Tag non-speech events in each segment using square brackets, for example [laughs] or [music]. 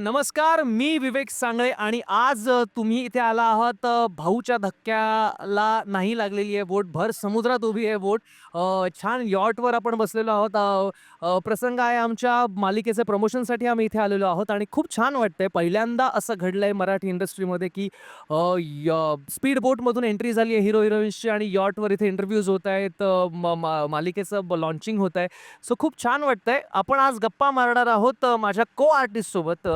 नमस्कार मी विवेक सांगळे आणि आज तुम्ही इथे आला आहात भाऊच्या धक्क्याला नाही लागलेली आहे बोट भर समुद्रात उभी आहे बोट. छान यॉटवर आपण बसलेलो आहोत. प्रसंग आहे आमच्या मालिकेचे प्रमोशनसाठी आम्ही इथे आलेलो आहोत आणि खूप छान वाटतंय. पहिल्यांदा असं घडलं आहे मराठी इंडस्ट्रीमध्ये की स्पीड बोटमधून एंट्री झाली आहे हिरो हिरोईन्सची आणि यॉटवर इथे इंटरव्ह्यूज होत आहेत म- मा- मालिकेचं लॉन्चिंग होत आहे. सो खूप छान वाटतंय. आपण आज गप्पा मारणार आहोत माझ्या को आर्टिस्टसोबत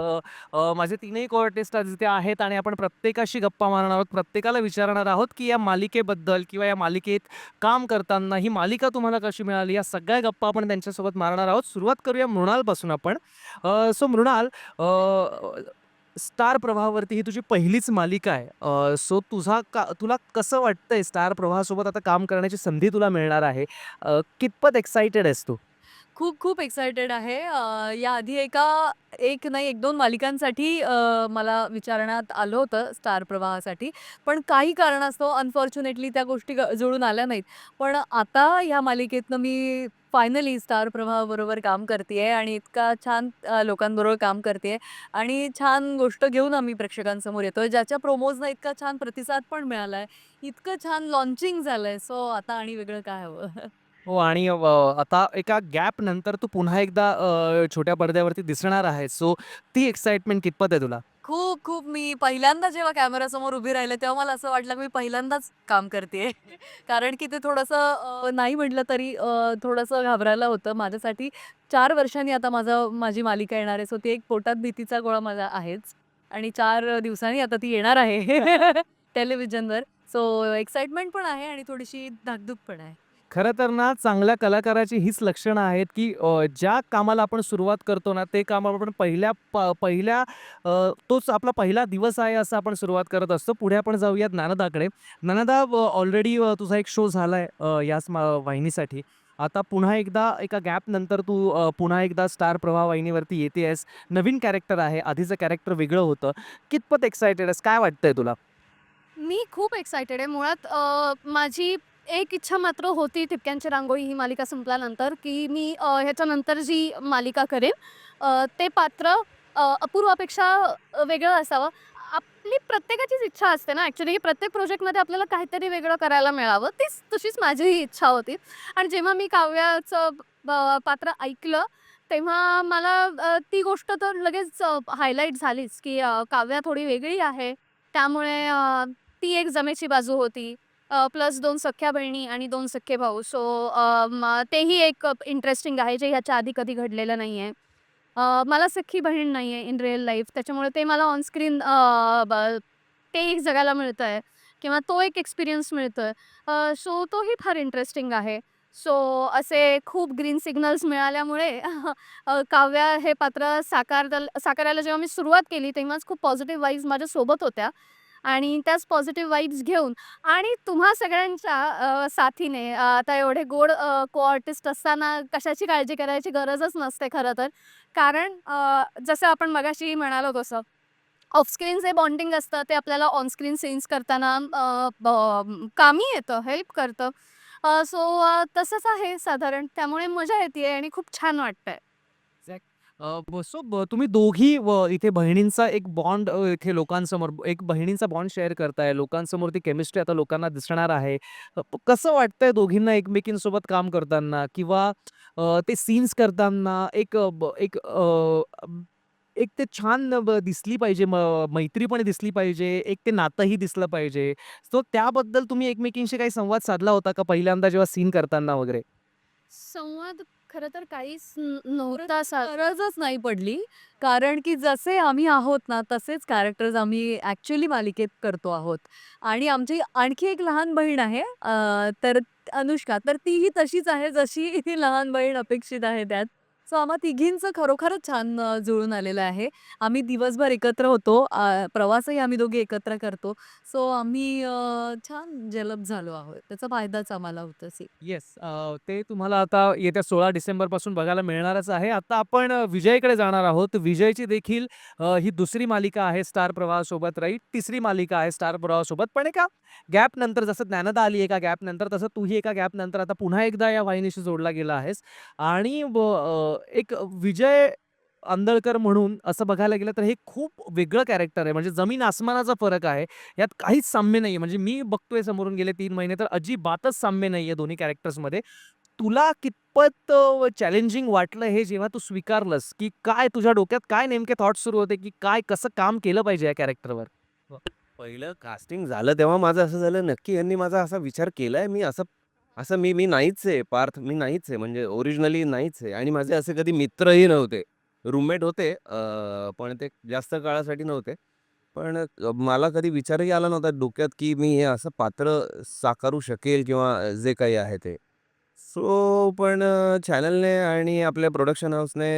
माझे तीनही को आर्टिस्ट आज आहेत आणि आपण प्रत्येकाशी गप्पा मारणार आहोत प्रत्येकाला विचारणार आहोत की या मालिकेबद्दल किंवा या मालिकेत काम करताना ही मालिका तुम्हाला कशी मिळाली या सगळ्या गप्पा आपण त्यांच्यासोबत मारणार आहोत. सुरुवात करूया मृणालपासून आपण. सो मृणाल स्टार प्रवाहावरती ही तुझी पहिलीच मालिका आहे. सो तुझा का तुला कसं वाटतंय स्टार प्रवाहासोबत आता काम करण्याची संधी तुला मिळणार आहे? कितपत एक्साइटेड आहेस तू? खूप खूप एक्सायटेड आहे. अ, याआधी एका एक नाही एक दोन मालिकांसाठी अ, मला विचारण्यात आलं होतं स्टार प्रवाहासाठी. पण काही कारणास्तव अनफॉर्च्युनेटली त्या गोष्टी ग- जुळून आल्या नाहीत. पण आता ह्या मालिकेतनं मी फायनली स्टार प्रवाहाबरोबर काम करते आणि इतका छान अ, लोकांबरोबर काम करते आणि छान गोष्ट घेऊन आम्ही प्रेक्षकांसमोर येतोय ज्याच्या प्रोमोजना इतका छान प्रतिसाद पण मिळाला आहे इतकं छान लॉन्चिंग झालंय. सो आता आणि वेगळं काय हवं? [laughs] हो आणि अ, आता एका गॅप नंतर तू पुन्हा एकदा अ, छोट्या पडद्यावरती दिसणार आहे सो ती एक्साइटमेंट कितपत आहे तुला? खूप खूप. मी पहिल्यांदा जेव्हा कॅमेरासमोर उभी राहिले तेव्हा मला असं वाटलं की मी पहिल्यांदाच काम करते. [laughs] कारण की ते थोडंसं अ, नाही म्हटलं तरी अ, थोडंसं घाबरायला होतं माझ्यासाठी. चार वर्षांनी आता माझं माझी मालिका येणार आहे. सो ती एक पोटात भीतीचा गोळा माझा आहेच. आणि चार दिवसांनी आता ती येणार आहे. [laughs] [laughs] टेलिव्हिजनवर. सो एक्साइटमेंट पण आहे आणि थोडीशी धाकधूक पण आहे. खरं तर ना चांगल्या कलाकाराची हीच लक्षणं आहेत की अ, ज्या कामाला आपण सुरुवात करतो ना ते काम आपण पहिल्या प पहिल्या अ, तोच आपला पहिला दिवस आहे असं आपण सुरुवात करत असतो. पुढे आपण जाऊयात नानदाकडे. नानदा ऑलरेडी तुझा एक शो झाला आहे याच मा वाहिनीसाठी. आता पुन्हा एकदा एका गॅप नंतर तू अ, पुन्हा एकदा स्टार प्रवाह वाहिनीवरती येते आहेस. नवीन कॅरेक्टर आहे. आधीचं कॅरेक्टर वेगळं होतं. कितपत एक्सायटेड आहेस? काय वाटतंय तुला? मी खूप एक्सायटेड आहे. मुळात अ, माझी एक इच्छा मात्र होती ठिपक्यांची रांगोळी ही मालिका संपल्यानंतर की मी अ, ह्याच्यानंतर जी मालिका करेन अ, ते पात्र अ, अपूर्वापेक्षा वेगळं असावं. आपली प्रत्येकाचीच इच्छा असते ना ॲक्च्युली की प्रत्येक प्रोजेक्टमध्ये आपल्याला काहीतरी वेगळं करायला मिळावं तीच तशीच माझीही इच्छा होती. आणि जेव्हा मी काव्याचं ब- पात्र ऐकलं तेव्हा मला अ, ती गोष्ट तर लगेच हायलाईट झालीच की अ, काव्या थोडी वेगळी आहे. त्यामुळे अ, ती एक जमेची बाजू होती. प्लस दोन सख्या बहिणी आणि दोन सख्खे भाऊ. सो तेही एक इंटरेस्टिंग आहे जे ह्याच्या आधी कधी घडलेलं नाही आहे मला सख्खी बहीण नाही आहे इन रिअल लाईफ त्याच्यामुळे ते मला ऑनस्क्रीन ते एक जगायला मिळतं आहे किंवा तो एक एक्सपिरियन्स मिळतो आहे सो तोही फार इंटरेस्टिंग आहे. सो असे खूप ग्रीन सिग्नल्स मिळाल्यामुळे काव्या हे पात्र साकार साकारायला जेव्हा मी सुरुवात केली तेव्हाच खूप पॉझिटिव्ह वाईज माझ्या सोबत होत्या. आणि त्याच पॉझिटिव्ह वाईब्स घेऊन आणि तुम्हा सगळ्यांच्या साथीने आता एवढे गोड को आर्टिस्ट असताना कशाची काळजी करायची गरजच नसते खरं तर. कारण जसं आपण मगाशी म्हणालो तसं ऑफस्क्रीन जे बॉन्डिंग असतं ते आपल्याला ऑनस्क्रीन सीन्स करताना ब- कामी येतं हेल्प करतं. सो तसंच आहे साधारण. त्यामुळे मजा येते आणि खूप छान वाटतंय. अ, सो ब तुम्ही दोघी व इथे बहिणींचा एक बॉन्ड अ, इथे लोकांसमोर एक बहिणींचा बॉन्ड शेअर करताय. लोकांसमोर ती केमिस्ट्री आता लोकांना दिसणार आहे. अ, प कसं वाटतंय दोघींना एकमेकींसोबत काम करताना किंवा अ, ते सीन्स करताना एक अ, ब एक अ, एक ते छान ब दिसली पाहिजे म मैत्री पण दिसली पाहिजे, एक ते नातंही दिसलं पाहिजे. सो त्याबद्दल तुम्ही एकमेकींशी काही संवाद साधला होता का पहिल्यांदा जेव्हा सीन करताना वगैरे? संवाद खरं तर काहीच नव्हता गरजच नाही पडली. कारण की जसे आम्ही आहोत ना तसेच कॅरेक्टर्स आम्ही ॲक्च्युली मालिकेत करतो आहोत. आणि आमची आणखी एक लहान बहीण आहे तर अनुष्का तर तीही तशीच आहे जशी [laughs] लहान बहीण अपेक्षित आहे त्यात. सो आम्हा तिघींचं खरोखरच छान अ, जुळून आलेलं आहे आम्ही दिवसभर एकत्र होतो अ, प्रवासही आम्ही दोघे एकत्र करतो सो आम्ही अ, छान जलप झालो आहोत त्याचा फायदाच आम्हाला होत असेल येस अ, ते तुम्हाला आता येत्या 16 डिसेंबरपासून बघायला मिळणारच आहे. आता आपण अ, विजयकडे जाणार आहोत. विजयची देखील अ, ही दुसरी मालिका आहे स्टार प्रवाहासोबत राईट. तिसरी मालिका आहे स्टार प्रवाहासोबत. पण एका गॅप नंतर जसं ज्ञानदा आली एका गॅप नंतर, तसं तूही एका गॅप नंतर आता पुन्हा एकदा या वाहिनीशी जोडला गेला आहेस आणि ब अ, एक विजय आंदळकर म्हणून असं बघायला गेलं तर हे खूप वेगळं कॅरेक्टर आहे. म्हणजे जमीन आसमानाचा फरक आहे. यात काहीच साम्य नाही म्हणजे मी बघतोय समोरून गेले तीन महिने तर अजिबातच साम्य नाही आहे दोन्ही कॅरेक्टर्समध्ये तुला कितपत चॅलेंजिंग वाटलं हे जेव्हा तू स्वीकारलंस? की काय तुझ्या डोक्यात काय नेमके थॉट सुरू होते? की काय कसं काम केलं पाहिजे या कॅरेक्टरवर पहिलं कास्टिंग झालं तेव्हा माझं असं झालं. नक्की यांनी माझा असा विचार केलाय. मी असं असं मी मी नाहीच आहे पार्थ मी नाहीच आहे म्हणजे ओरिजिनली नाहीच आहे आणि माझे असे कधी मित्रही नव्हते. रूममेट होते पण ते जास्त काळासाठी नव्हते. पण अ, मला कधी विचारही आला नव्हता डोक्यात की मी हे असं पात्र साकारू शकेल किंवा जे काही आहे ते. सो पण चॅनलने आणि आपल्या प्रोडक्शन हाऊसने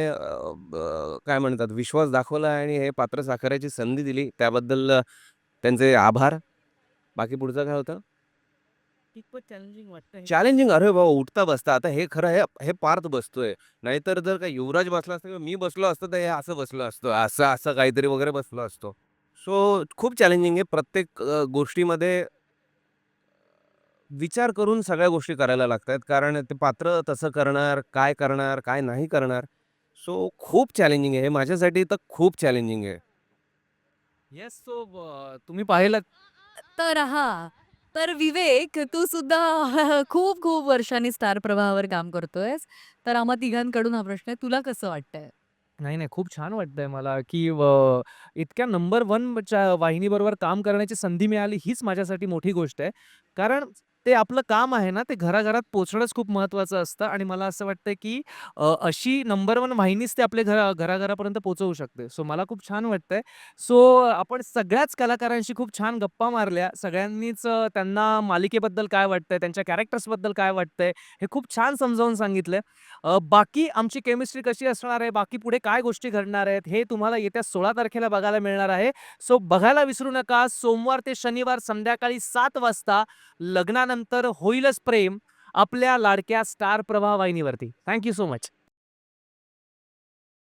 काय म्हणतात विश्वास दाखवला आणि हे पात्र साकारायची संधी दिली. त्याबद्दल अ, त्यांचे आभार. बाकी पुढचं काय होतं? कितपत चॅलेंजिंग वाटतं चॅलेंजिंग अरे बाबा उठता बसता. आता हे खरं आहे हे पार्थ बसतोय. नाहीतर जर का युवराज बसला असतं किंवा मी बसलो असतो तर हे असं बसलो असतो. असं असं काहीतरी वगैरे बसलो असतो. सो खूप चॅलेंजिंग आहे. प्रत्येक अ, गोष्टीमध्ये विचार करून सगळ्या गोष्टी करायला लागतात कारण ते पात्र तसं करणार काय करणार काय नाही करणार. सो खूप चॅलेंजिंग आहे. हे माझ्यासाठी तर खूप चॅलेंजिंग आहे. येस सो तुम्ही पाहिलं तर हा. तर विवेक तू सुद्धा [laughs] खूप खूप वर्षांनी स्टार प्रवाहावर काम करतोयस. तर आम्हा तिघांकडून हा प्रश्न आहे तुला कसं वाटतंय? नाही नाही खूप छान वाटतंय मला की व इतक्या नंबर वनच्या वाहिनीबरोबर काम करण्याची संधी मिळाली हीच माझ्यासाठी मोठी गोष्ट आहे. कारण ते आपलं काम आहे ना ते घराघरात पोचणंच खूप महत्त्वाचं असतं आणि मला असं वाटतं की अ, अशी नंबर वन वाहिनीच ते आपल्या घरा घराघरापर्यंत पोचवू शकते. सो मला खूप छान वाटतंय. सो आपण सगळ्याच कलाकारांशी खूप छान गप्पा मारल्या. सगळ्यांनीच अ, त्यांना मालिकेबद्दल काय वाटतंय त्यांच्या कॅरेक्टर्सबद्दल काय वाटतंय हे खूप छान समजावून सांगितलंय अ, बाकी आमची केमिस्ट्री कशी असणार आहे बाकी पुढे काय गोष्टी घडणार आहेत हे तुम्हाला येत्या सोळा तारखेला बघायला मिळणार आहे. सो बघायला विसरू नका. सोमवार ते शनिवार संध्याकाळी सात वाजता लग्नानंतर होईलच प्रेम आपल्या लाडक्या स्टार प्रभावाहिनीवरती थँक्यू सो मच